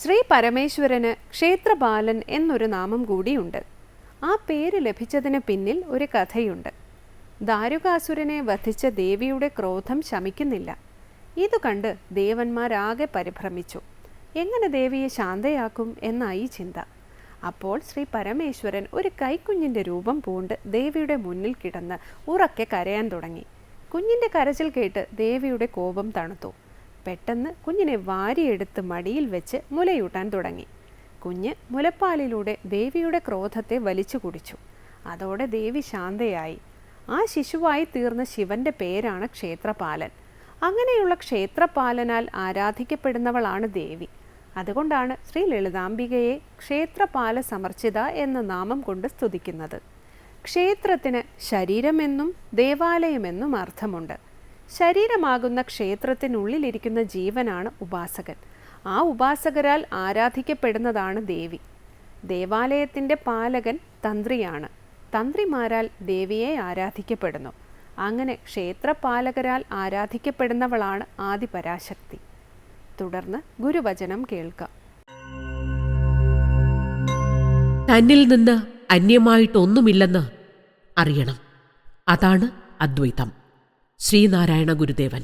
ശ്രീ പരമേശ്വരന് ക്ഷേത്രപാലൻ എന്നൊരു നാമം കൂടിയുണ്ട്. ആ പേര് ലഭിച്ചതിന് പിന്നിൽ ഒരു കഥയുണ്ട്. ദാരുകാസുരനെ വധിച്ച ദേവിയുടെ ക്രോധം ശമിക്കുന്നില്ല. ഇത് കണ്ട് ദേവന്മാരാകെ പരിഭ്രമിച്ചു. എങ്ങനെ ദേവിയെ ശാന്തയാക്കും എന്നായി ചിന്ത. അപ്പോൾ ശ്രീ പരമേശ്വരൻ ഒരു കൈക്കുഞ്ഞിന്റെ രൂപം പൂണ്ട് ദേവിയുടെ മുന്നിൽ കിടന്ന് ഉറക്കെ കരയാൻ തുടങ്ങി. കുഞ്ഞിന്റെ കരച്ചിൽ കേട്ട് ദേവിയുടെ കോപം തണുത്തു. പെട്ടെന്ന് കുഞ്ഞിനെ വാരിയെടുത്ത് മടിയിൽ വെച്ച് മുലയൂട്ടാൻ തുടങ്ങി. കുഞ്ഞ് മുലപ്പാലിലൂടെ ദേവിയുടെ ക്രോധത്തെ വലിച്ചു കുടിച്ചു. അതോടെ ദേവി ശാന്തയായി. ആ ശിശുവായി തീർന്ന ശിവന്റെ പേരാണ് ക്ഷേത്രപാലൻ. അങ്ങനെയുള്ള ക്ഷേത്രപാലനാൽ ആരാധിക്കപ്പെടുന്നവളാണ് ദേവി. അതുകൊണ്ടാണ് ശ്രീ ലളിതാംബികയെ ക്ഷേത്രപാല സമർച്ചിത എന്ന നാമം കൊണ്ട് സ്തുതിക്കുന്നത്. ക്ഷേത്രത്തിന് ശരീരമെന്നും ദേവാലയമെന്നും അർത്ഥമുണ്ട്. ശരീരമാകുന്ന ക്ഷേത്രത്തിനുള്ളിലിരിക്കുന്ന ജീവനാണ് ഉപാസകൻ. ആ ഉപാസകരാൽ ആരാധിക്കപ്പെടുന്നതാണ് ദേവി. ദേവാലയത്തിന്റെ പാലകൻ തന്ത്രിയാണ്. തന്ത്രിമാരാൽ ദേവിയെ ആരാധിക്കപ്പെടുന്നു. അങ്ങനെ ക്ഷേത്രപാലകരാൽ ആരാധിക്കപ്പെടുന്നവളാണ് ആദിപരാശക്തി. തുടർന്ന് ഗുരുവചനം കേൾക്കാം. തന്നിൽ നിന്ന് അന്യമായിട്ടൊന്നുമില്ലെന്ന് അറിയണം. അതാണ് അദ്വൈതം. ശ്രീനാരായണ ഗുരുദേവൻ.